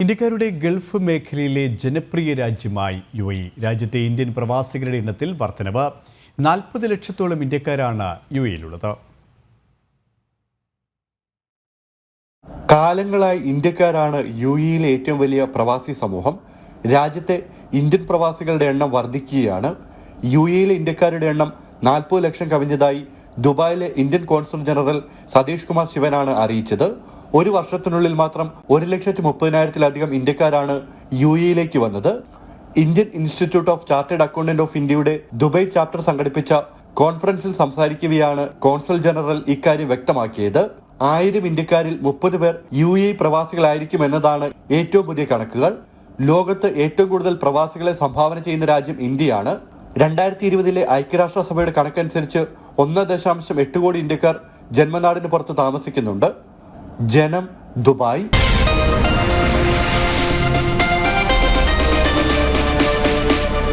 ഇന്ത്യക്കാരുടെ ഗൾഫ് മേഖലയിലെ ജനപ്രിയ രാജ്യമായി യു എ രാജ്യത്തെ ഇന്ത്യൻ പ്രവാസികളുടെ എണ്ണത്തിൽ വർധനവ്. നാൽപ്പത് ലക്ഷത്തോളം ഇന്ത്യക്കാരാണ് യു എയിലുള്ളത് കാലങ്ങളായി ഇന്ത്യക്കാരാണ് യു എയിലെ ഏറ്റവും വലിയ പ്രവാസി സമൂഹം. രാജ്യത്തെ ഇന്ത്യൻ പ്രവാസികളുടെ എണ്ണം വർദ്ധിക്കുകയാണ് യു എയിലെ ഇന്ത്യക്കാരുടെ എണ്ണം നാൽപ്പത് ലക്ഷം കവിഞ്ഞതായി ദുബായിലെ Indian consul general Satheesh Kumar ശിവനാണ് അറിയിച്ചത്. ഒരു വർഷത്തിനുള്ളിൽ മാത്രം ഒരു ലക്ഷത്തി മുപ്പതിനായിരത്തിലധികം ഇന്ത്യക്കാരാണ് യു എയിലേക്ക് വന്നത്. Indian institute of chartered accountant of ഇന്ത്യയുടെ ദുബായ് ചാപ്റ്റർ സംഘടിപ്പിച്ച കോൺഫറൻസിൽ സംസാരിക്കുകയാണ് കോൺസൽ ജനറൽ ഇക്കാര്യം വ്യക്തമാക്കിയത്. ആയിരം ഇന്ത്യക്കാരിൽ മുപ്പത് പേർ യു എ പ്രവാസികളായിരിക്കും എന്നതാണ് ഏറ്റവും പുതിയ കണക്കുകൾ. ലോകത്ത് ഏറ്റവും കൂടുതൽ പ്രവാസികളെ സംഭാവന ചെയ്യുന്ന രാജ്യം ഇന്ത്യയാണ്. രണ്ടായിരത്തി ഇരുപതിലെ ഐക്യരാഷ്ട്രസഭയുടെ കണക്കനുസരിച്ച് ഒന്ന് ദശാംശം എട്ട് കോടി ഇന്ത്യക്കാർ ജന്മനാടിന് പുറത്ത് താമസിക്കുന്നുണ്ട്. ജനം ദുബായ്